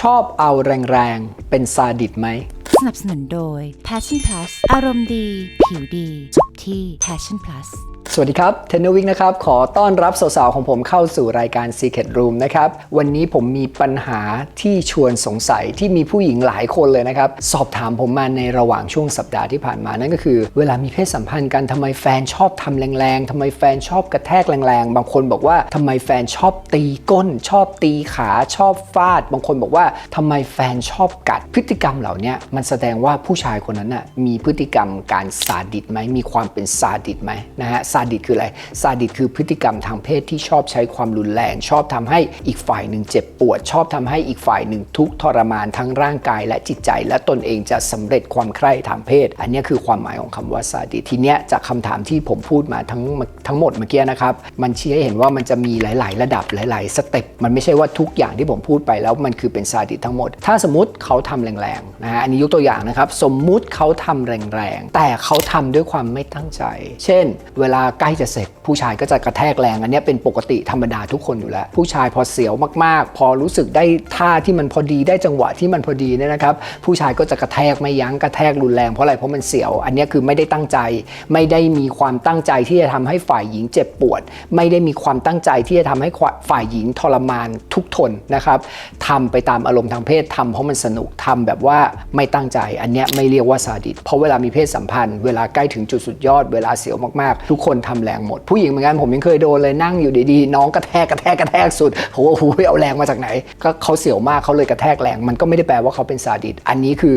ชอบเอาแรงๆ เป็นซาดิสไหม สนับสนุนโดย Passion Plus อารมณ์ดี ผิวดีจบที่ Passion Plus สวัสดีครับ เทนนวิกนะครับ ขอต้อนรับสาวๆของผมเข้าสู่รายการ Secret Room นะครับ วันนี้ผมมีปัญหาที่ชวนสงสัยที่มีผู้หญิงหลายคนเลยนะครับ สอบถามผมมาในระหว่างช่วงสัปดาห์ที่ผ่านมานั่นก็คือ เวลามีเพศสัมพันธ์กันทำไมแฟนชอบทำแรงๆทำไมแฟนชอบกระแทกแรงๆ บางคนบอกว่าทำไมแฟนชอบตีก้น ชอบตีขาชอบฟาด บางคนบอกว่าทำไมแฟนชอบกัด พฤติกรรมเหล่านี้มันแสดงว่าผู้ชายคนนั้นน่ะมีพฤติกรรมการซาดิสไหมมีความเป็นซาดิสไหมนะฮะาดิสคืออะไรซาดิสคือพฤติกรรมทางเพศที่ชอบใช้ความรุนแรง ชอบทำให้อีกฝ่ายหนึ่งเจ็บปวด ชอบทำให้อีกฝ่ายหนึ่งทุกข์ทรมานทั้งร่างกายและจิตใจ และตนเองจะสำเร็จความใคร่ทางเพศ อันนี้คือความหมายของคำว่าซาดิสทีเนี้ยจากคำถามที่ผมพูดมาทั้งทั้งหมดเมื่อกี้นะครับมันชี้ให้เห็นว่ามันจะมีหลาย ๆ ระดับหลาย ๆ สเต็ปมันไม่ใช่ว่าทุกอย่างที่ผมพูดไปแล้วมันคือเป็นซาดิสทั้งหมด ถ้าสมมติเขาทำแรงๆนะฮะอันนี้ยกตัวอย่างนะครับสมมุติเขาทำแรงๆแต่เขาทำด้วยความไม่ตั้งใจ เช่น เวลาใกล้จะเสร็จ ผู้ชายก็จะกระแทกแรงอันนี้เป็นปกติธรรมดาทุกคนอยู่แล้ว ผู้ชายพอเสียวมากๆ พอรู้สึกได้ท่าที่มันพอดีได้จังหวะที่มันพอดีเนี่ยนะครับ ผู้ชายก็จะกระแทกไม่ยั้งกระแทกรุนแรงเพราะอะไรเพราะมันเสียว อันนี้คือไม่ได้ตั้งใจ ไม่ได้มีความตั้งใจที่จะทำให้ฝ่ายหญิงเจ็บปวด ไม่ได้มีความตั้งใจที่จะทำให้ฝ่ายหญิงทรมานทุกทนนะครับทำไปตามอารมณ์ทางเพศทำเพราะมันสนุกทำแบบว่าไม่ตั้งใจ อันนี้ไม่เรียกว่าซาดิสเพราะเวลามีเพศสัมพันธ์ เวลาใกล้ถึงจุดสุดยอดเวลาเสียวมากๆ ทุกคนทำแรงหมด ผู้หญิงเหมือนกันผมยังเคยโดนเลยนั่งอยู่ดีๆ น้องกระแทกกระแทกกระแทกสุดโหโหเอาแรงมาจากไหน ก็เขาเสียวมากเขาเลยกระแทกแรง มันก็ไม่ได้แปลว่าเขาเป็นซาดิสอันนี้คือ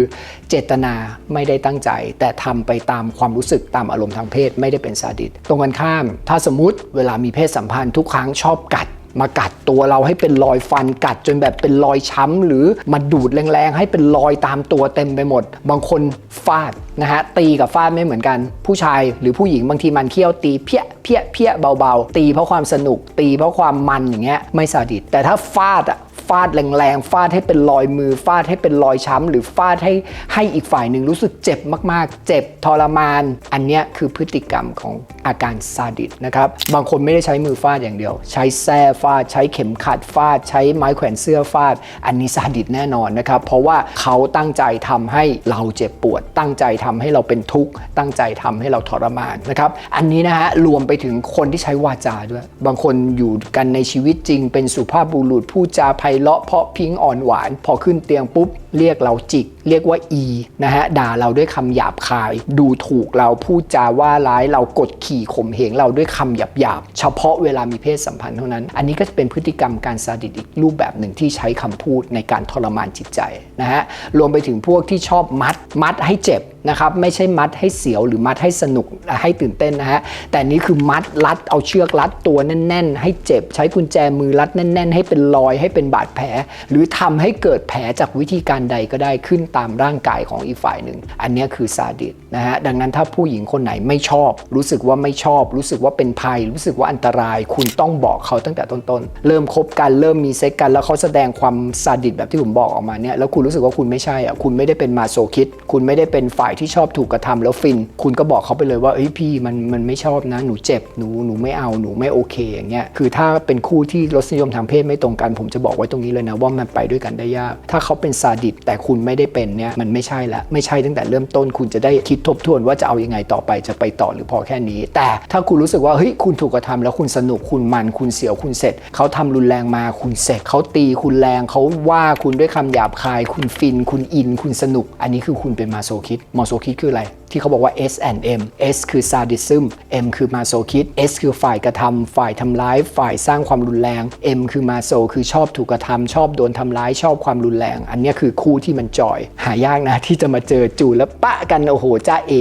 เจตนาไม่ได้ตั้งใจ แต่ทำไปตามความรู้สึกตามอารมณ์ทางเพศไม่ได้เป็นซาดิสตรงกันข้าม ถ้าสมมติเวลามีเพศสัมพันธ์ทุกครั้งชอบกัด มากัดตัวเราให้เป็นรอยฟันกัดจนแบบเป็นรอยช้ำ หรือมาดูดแรงๆ ให้เป็นรอยตามตัวเต็มไปหมด บางคนฟาดนะฮะตีกับฟาดไม่เหมือนกัน ผู้ชายหรือผู้หญิงบางทีมันเคี้ยวตีเพี้ยเพี้ยเพี้ยเบาๆ ตีเพราะความสนุกตีเพราะความมันอย่างเงี้ยไม่สาดิตแต่ถ้าฟาดอะฟาดแรงๆ ฟาดให้เป็นรอยมือ ฟาดให้เป็นรอยช้ำ หรือฟาดให้ให้อีกฝ่ายหนึ่งรู้สึกเจ็บมากๆ เจ็บทรมาน อันเนี้ยคือพฤติกรรมของอาการซาดิสนะครับ บางคนไม่ได้ใช้มือฟาดอย่างเดียว ใช้แส้ฟาด ใช้เข็มขัดฟาด ใช้ไม้แขวนเสื้อฟาด อันนี้ซาดิสแน่นอนนะครับ เพราะว่าเขาตั้งใจทำให้เราเจ็บปวด ตั้งใจทำให้เราเป็นทุกข์ ตั้งใจทำให้เราทรมานนะครับ อันนี้นะฮะรวมไปถึงคนที่ใช้วาจาด้วย บางคนอยู่กันในชีวิตจริง เป็นสุภาพบุรุษพูดจาไพเราะเพราะพิงอ่อนหวาน พอขึ้นเตียงปุ๊บ เรียกเราจิก เรียกว่าอีนะฮะด่าเราด้วยคำหยาบคาย ดูถูกเราพูดจาว่าร้ายเรากดขี่ข่มเหงเราด้วยคำหยาบหยาบเฉพาะเวลามีเพศสัมพันธ์เท่านั้น อันนี้ก็จะเป็นพฤติกรรมการซาดิสอีกรูปแบบหนึ่งที่ใช้คำพูดในการทรมานจิตใจนะฮะรวมไปถึงพวกที่ชอบมัดมัดให้เจ็บนะครับไม่ใช่มัดให้เสียวหรือมัดให้สนุกให้ตื่นเต้นนะฮะแต่นี้คือมัดรัดเอาเชือกรัดตัวแน่น ๆ ให้เจ็บ ใช้กุญแจมือรัดแน่น ๆ ให้เป็นรอยให้เป็นบาดแผล หรือทำให้เกิดแผลจากวิธีการใดก็ได้ขึ้นตามร่างกายของอีกฝ่ายหนึ่ง อันนี้คือซาดิสนะฮะดังนั้นถ้าผู้หญิงคนไหนไม่ชอบ รู้สึกว่าไม่ชอบ รู้สึกว่าเป็นภัย รู้สึกว่าอันตราย คุณต้องบอกเขาตั้งแต่ต้นๆเริ่มคบกันเริ่มมีเซ็กกัน แล้วเขาแสดงความซาดิสแบบที่ผมบอกออกมาเนี่ยแล้วคุณรู้สึกว่าคุณไม่ใช่อะคุณไม่ได้เป็นมาโซคิด คุณไม่ได้เป็นฝ่ายที่ชอบถูกกระทำแล้วฟิน คุณก็บอกเขาไปเลยว่าเอ้ยพี่มันมันไม่ชอบนะหนูเจ็บหนูหนูไม่เอาหนูไม่โอเคอย่างเงี้ยคือถ้าเป็นคู่ที่รสนิยมทางเพศไม่ตรงกันผมจะบอกไว้ตรงนี้เลยนะว่ามันไปด้วยกันได้ยาก ถ้าเขาเป็นซาดิสแต่คุณไม่ได้เป็นเนี่ยมันไม่ใช่ละไม่ใช่ตั้งแต่เริ่มต้นคุณจะได้คิดทบทวนว่าจะเอายังไงต่อไปจะไปต่อหรือพอแค่นี้ แต่ถ้าคุณรู้สึกว่าเฮ้ยคุณถูกกระทำแล้วคุณสนุกคุณมันคุณเสียวคุณเสร็จ เขาทำรุนแรงมาคุณเสร็จเขาตีคุณแรงเขาว่าคุณด้วยคำหยาบคาย คุณฟิน คุณอิน คุณสนุก อันนี้คือคุณเป็นมาโซคิดมาโซคิดคืออะไร ที่เขาบอกว่า S and M S คือ sadism M คือมาโซคิด S คือฝ่ายกระทำฝ่ายทำร้าย ฝ่ายสร้างความรุนแรง M คือมาโซคือชอบถูกกระทำชอบโดนทำร้ายชอบความรุนแรง อันนี้คือคู่ที่มันจอย หายากนะ ที่จะมาเจอจูแล้วปะกัน โอ้โหจ้า A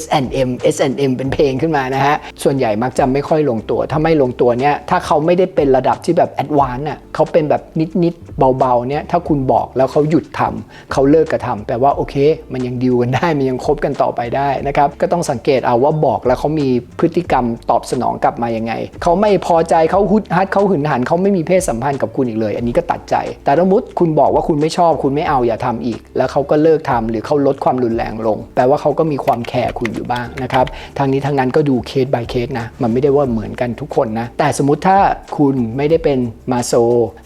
S and M S and M เป็นเพลงขึ้นมานะฮะ ส่วนใหญ่มักจะไม่ค่อยลงตัว ถ้าไม่ลงตัวเนี้ยถ้าเขาไม่ได้เป็นระดับที่แบบแอดวานซ์น่ะเขาเป็นแบบนิดๆเบาๆเนี้ยถ้าคุณบอกแล้วเขาหยุดทำเขาเลิกกระทำแปลว่าโอเค มันยังดิวกันได้มันยังคบกันต่อไปได้นะครับก็ต้องสังเกตเอาว่าบอกแล้วเขามีพฤติกรรมตอบสนองกลับมายังไงเขาไม่พอใจเขาหุดฮัดเขาหึงหันเขาไม่มีเพศสัมพันธ์กับคุณอีกเลย อันนี้ก็ตัดใจ แต่สมมติคุณบอกว่าคุณไม่ชอบ คุณไม่เอาอย่าทำอีก แล้วเขาก็เลิกทำหรือเขาลดความรุนแรงลง แปลว่าเขาก็มีความแคร์คุณอยู่บ้างนะครับทางนี้ทางนั้นก็ดูเคส by เคสนะมันไม่ได้ว่าเหมือนกันทุกคนนะแต่สมมติถ้าคุณไม่ได้เป็นมาโซ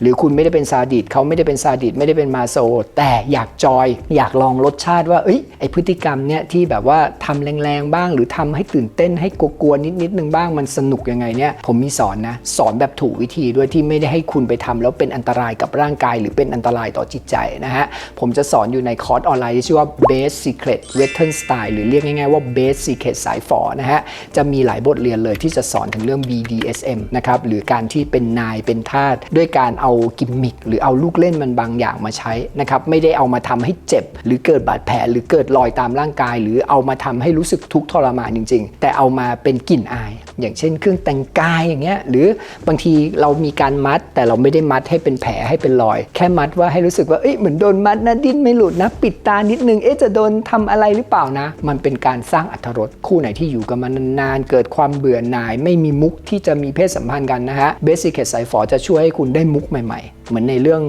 หรือคุณไม่ได้เป็นซาดิสเขาไม่ได้เป็นซาดิสไม่ได้เป็นมาโซ แต่อยากจอย อยากลองรสชาติว่าเอ้ยไอพฤติกรรมเนี่ยที่แบบว่าทำแรงๆบ้าง หรือทำให้ตื่นเต้นให้กลัวๆนิดๆนึงบ้างมันสนุกยังไงเนี่ยผมมีสอนนะ สอนแบบถูกวิธีด้วยที่ไม่ได้ให้คุณไปทำแล้วเป็นอันตรายกับร่างกาย หรือเป็นอันตรายต่อจิตใจนะฮะผมจะสอนอยู่ในคอร์สออนไลน์ที่ชื่อว่า Base Secret Western Style หรือเรียกง่ายๆว่า Base Secret สายฝอนะฮะจะมีหลายบทเรียนเลยที่จะสอนถึงเรื่อง BDSM นะครับหรือการที่เป็นนายเป็นทาสด้วยการเอากิมมิคหรือเอาลูกเล่นมันบางอย่างมาใช้นะครับไม่ได้เอามาทำให้เจ็บ หรือเกิดบาดแผลหรือเกิดรอยตามร่างกาย หรือเอามาทำให้รู้สึกทุกข์ทรมานจริง ๆ แต่เอามาเป็นกลิ่นอาย อย่างเช่น เครื่องแต่งกายอย่างเงี้ยหรือบางทีเรามีการมัด แต่เราไม่ได้มัดให้เป็นแผลให้เป็นรอย แค่มัดว่าให้รู้สึกว่าเอ้ยเหมือนโดนมัดนะดิ้นไม่หลุดนะ ปิดตานิดนึงเอ๊ะจะโดนทำอะไรหรือเปล่านะ มันเป็นการสร้างอรรรสคู่ไหนที่อยู่กันมานานๆเกิดความเบื่อหน่าย ไม่มีมุกที่จะมีเพศสัมพันธ์กันนะฮะเบสิ c สายฝอจะช่วยให้คุณได้มุกใหม่ๆ เหมือนในเรื่อง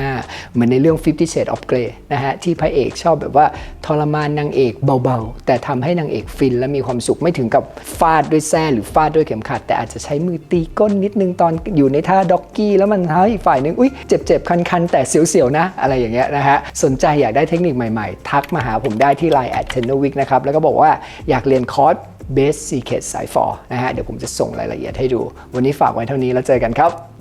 365 เหมือนในเรื่อง50 Shades of Grey นะฮะที่พระเอกชอบแบบว่าทรมานนางเอกเบาๆ แต่ทำให้นางเอกฟินและมีความสุขไม่ถึงกับฟาดด้วยแส้หรือฟาดด้วยเข็มขัด แต่อาจจะใช้มือตีก้นนิดนึงตอนอยู่ในท่าด็อกกี้แล้วมันทำให้อีกฝ่ายนึงอุ้ยเจ็บๆ คันๆ แต่เสียวๆ นะ อะไรอย่างเงี้ยนะฮะสนใจอยากได้เทคนิคใหม่ๆ ทักมาหาผมได้ที่ Line at t e n o w i k นะครับแล้วก็บอกว่าอยากเรียนคอร์ส Base Secret สายฟอนะฮะเดี๋ยวผมจะส่งรายละเอียดให้ดู วันนี้ฝากไว้เท่านี้แล้วเจอกันครับ